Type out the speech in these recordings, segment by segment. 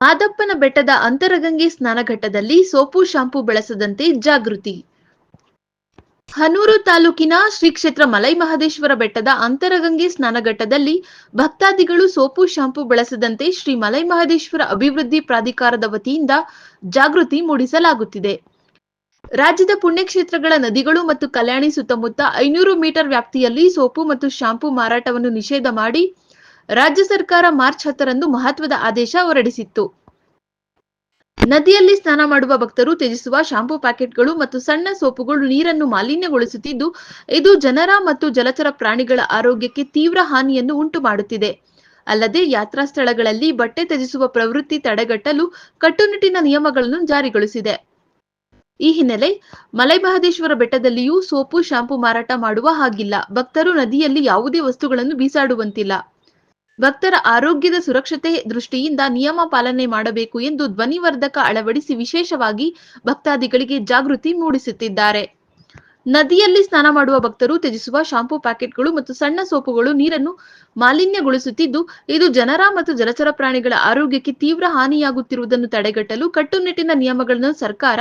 ಮಾದಪ್ಪನ ಬೆಟ್ಟದ ಅಂತರಗಂಗೆ ಸ್ನಾನಘಟ್ಟದಲ್ಲಿ ಸೋಪು ಶಾಂಪೂ ಬಳಸದಂತೆ ಜಾಗೃತಿ. ಹನೂರು ತಾಲೂಕಿನ ಶ್ರೀ ಕ್ಷೇತ್ರ ಮಲೈ ಮಹದೇಶ್ವರ ಬೆಟ್ಟದ ಅಂತರಗಂಗೆ ಸ್ನಾನಘಟ್ಟದಲ್ಲಿ ಭಕ್ತಾದಿಗಳು ಸೋಪು ಶಾಂಪೂ ಬಳಸದಂತೆ ಶ್ರೀ ಮಲೈ ಮಹದೇಶ್ವರ ಅಭಿವೃದ್ಧಿ ಪ್ರಾಧಿಕಾರದ ವತಿಯಿಂದ ಜಾಗೃತಿ ಮೂಡಿಸಲಾಗುತ್ತಿದೆ. ರಾಜ್ಯದ ಪುಣ್ಯಕ್ಷೇತ್ರಗಳ ನದಿಗಳು ಮತ್ತು ಕಲ್ಯಾಣಿ ಸುತ್ತಮುತ್ತ ಐನೂರು ಮೀಟರ್ ವ್ಯಾಪ್ತಿಯಲ್ಲಿ ಸೋಪು ಮತ್ತು ಶಾಂಪೂ ಮಾರಾಟವನ್ನು ನಿಷೇಧ ಮಾಡಿ ರಾಜ್ಯ ಸರ್ಕಾರ ಮಾರ್ಚ್ ಹತ್ತರಂದು ಮಹತ್ವದ ಆದೇಶ ಹೊರಡಿಸಿತ್ತು. ನದಿಯಲ್ಲಿ ಸ್ನಾನ ಮಾಡುವ ಭಕ್ತರು ತ್ಯಜಿಸುವ ಶಾಂಪೂ ಪ್ಯಾಕೆಟ್ಗಳು ಮತ್ತು ಸಣ್ಣ ಸೋಪುಗಳು ನೀರನ್ನು ಮಾಲಿನ್ಯಗೊಳಿಸುತ್ತಿದ್ದು, ಇದು ಜನರ ಮತ್ತು ಜಲಚರ ಪ್ರಾಣಿಗಳ ಆರೋಗ್ಯಕ್ಕೆ ತೀವ್ರ ಹಾನಿಯನ್ನು ಉಂಟು ಮಾಡುತ್ತಿದೆ ಅಲ್ಲದೆ ಯಾತ್ರಾ ಸ್ಥಳಗಳಲ್ಲಿ ಬಟ್ಟೆ ತ್ಯಜಿಸುವ ಪ್ರವೃತ್ತಿ ತಡೆಗಟ್ಟಲು ಕಟ್ಟುನಿಟ್ಟಿನ ನಿಯಮಗಳನ್ನು ಜಾರಿಗೊಳಿಸಿದೆ. ಈ ಹಿನ್ನೆಲೆ ಮಲೈಮಹದೇಶ್ವರ ಬೆಟ್ಟದಲ್ಲಿಯೂ ಸೋಪು, ಶಾಂಪೂ ಮಾರಾಟ ಮಾಡುವ ಹಾಗಿಲ್ಲ. ಭಕ್ತರು ನದಿಯಲ್ಲಿ ಯಾವುದೇ ವಸ್ತುಗಳನ್ನು ಬೀಸಾಡುವಂತಿಲ್ಲ. ಭಕ್ತರ ಆರೋಗ್ಯದ ಸುರಕ್ಷತೆ ದೃಷ್ಟಿಯಿಂದ ನಿಯಮ ಪಾಲನೆ ಮಾಡಬೇಕು ಎಂದು ಧ್ವನಿವರ್ಧಕ ಅಳವಡಿಸಿ ವಿಶೇಷವಾಗಿ ಭಕ್ತಾದಿಗಳಿಗೆ ಜಾಗೃತಿ ಮೂಡಿಸುತ್ತಿದ್ದಾರೆ. ನದಿಯಲ್ಲಿ ಸ್ನಾನ ಮಾಡುವ ಭಕ್ತರು ತ್ಯಜಿಸುವ ಶಾಂಪೂ ಪ್ಯಾಕೆಟ್ಗಳು ಮತ್ತು ಸಣ್ಣ ಸೋಪುಗಳು ನೀರನ್ನು ಮಾಲಿನ್ಯಗೊಳಿಸುತ್ತಿದ್ದು, ಇದು ಜನರ ಮತ್ತು ಜಲಚರ ಪ್ರಾಣಿಗಳ ಆರೋಗ್ಯಕ್ಕೆ ತೀವ್ರ ಹಾನಿಯಾಗುತ್ತಿರುವುದನ್ನು ತಡೆಗಟ್ಟಲು ಕಟ್ಟುನಿಟ್ಟಿನ ನಿಯಮಗಳನ್ನು ಸರ್ಕಾರ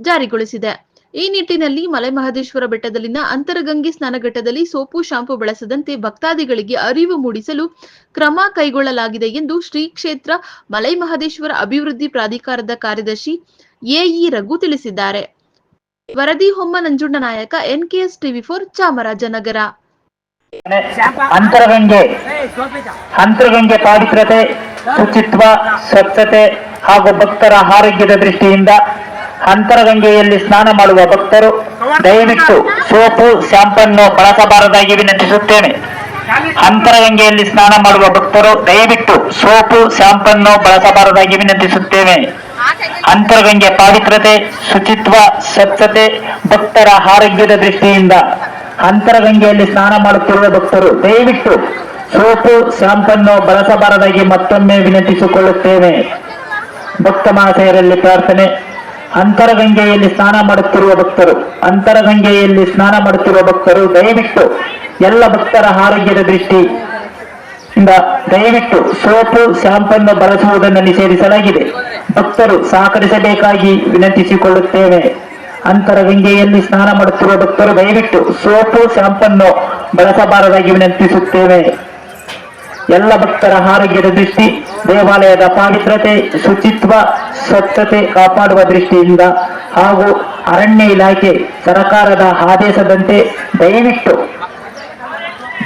ಜಾರಿಗೊಳಿಸಿದೆ. ಈ ನಿಟ್ಟಿನಲ್ಲಿ ಮಲೆಮಹದೇಶ್ವರ ಬೆಟ್ಟದಲ್ಲಿನ ಅಂತರಗಂಗೆ ಸ್ನಾನಘಟ್ಟದಲ್ಲಿ ಸೋಪು, ಶಾಂಪೂ ಬಳಸದಂತೆ ಭಕ್ತಾದಿಗಳಿಗೆ ಅರಿವು ಮೂಡಿಸಲು ಕ್ರಮ ಕೈಗೊಳ್ಳಲಾಗಿದೆ ಎಂದು ಶ್ರೀ ಕ್ಷೇತ್ರ ಮಲೈಮಹದೇಶ್ವರ ಅಭಿವೃದ್ಧಿ ಪ್ರಾಧಿಕಾರದ ಕಾರ್ಯದರ್ಶಿ ಎಇ ರಘು ತಿಳಿಸಿದ್ದಾರೆ. ವರದಿ Homma Nanjunda Nayaka, NKS TV four Chamarajanagar. Antaragange. Antaragange ಪಾವಿತ್ರತೆ ಶುಚಿತ್ವ, ಸ್ವಚ್ಛತೆ ಹಾಗೂ ಭಕ್ತರ ಆರೋಗ್ಯದ ದೃಷ್ಟಿಯಿಂದ ಅಂತರಗಂಗೆಯಲ್ಲಿ ಸ್ನಾನ ಮಾಡುವ ಭಕ್ತರು ದಯವಿಟ್ಟು ಸೋಪು, ಶಾಂಪನ್ನು ಬಳಸಬಾರದಾಗಿ ವಿನಂತಿಸುತ್ತೇನೆ. ಅಂತರಗಂಗೆಯಲ್ಲಿ ಸ್ನಾನ ಮಾಡುವ ಭಕ್ತರು ದಯವಿಟ್ಟು ಸೋಪು, ಶಾಂಪನ್ನು ಬಳಸಬಾರದಾಗಿ ವಿನಂತಿಸುತ್ತೇವೆ. ಅಂತರಗಂಗೆ ಪಾವಿತ್ರತೆ ಶುಚಿತ್ವ, ಸ್ವಚ್ಛತೆ, ಭಕ್ತರ ಆರೋಗ್ಯದ ದೃಷ್ಟಿಯಿಂದ ಅಂತರಗಂಗೆಯಲ್ಲಿ ಸ್ನಾನ ಮಾಡುತ್ತಿರುವ ಭಕ್ತರು ದಯವಿಟ್ಟು ಸೋಪು, ಶಾಂಪನ್ನು ಬಳಸಬಾರದಾಗಿ ಮತ್ತೊಮ್ಮೆ ವಿನಂತಿಸಿಕೊಳ್ಳುತ್ತೇವೆ. ಭಕ್ತ ಮಹಾಶಯರಲ್ಲಿ ಪ್ರಾರ್ಥನೆ. ಅಂತರಗಂಗೆಯಲ್ಲಿ ಸ್ನಾನ ಮಾಡುತ್ತಿರುವ ಭಕ್ತರು, ಅಂತರಗಂಗೆಯಲ್ಲಿ ಸ್ನಾನ ಮಾಡುತ್ತಿರುವ ಭಕ್ತರು, ದಯವಿಟ್ಟು ಎಲ್ಲ ಭಕ್ತರ ಆರೋಗ್ಯದ ದೃಷ್ಟಿ ಇಂದ ದಯವಿಟ್ಟು ಸೋಪು ಶಾಂಪನ್ನು ಬಳಸುವುದನ್ನು ನಿಷೇಧಿಸಲಾಗಿದೆ. ಭಕ್ತರು ಸಹಕರಿಸಬೇಕಾಗಿ ವಿನಂತಿಸಿಕೊಳ್ಳುತ್ತೇವೆ. ಅಂತರಗಂಗೆಯಲ್ಲಿ ಸ್ನಾನ ಮಾಡುತ್ತಿರುವ ಭಕ್ತರು ದಯವಿಟ್ಟು ಸೋಪು ಶಾಂಪನ್ನು ಬಳಸಬಾರದಾಗಿ ವಿನಂತಿಸುತ್ತೇವೆ. ಎಲ್ಲ ಭಕ್ತರ ಆರೋಗ್ಯದ ದೃಷ್ಟಿ, ದೇವಾಲಯದ ಪಾವಿತ್ರತೆ, ಶುಚಿತ್ವ ಸ್ವಚ್ಛತೆ ಕಾಪಾಡುವ ದೃಷ್ಟಿಯಿಂದ ಹಾಗೂ ಅರಣ್ಯ ಇಲಾಖೆ ಸರ್ಕಾರದ ಆದೇಶದಂತೆ ದಯವಿಟ್ಟು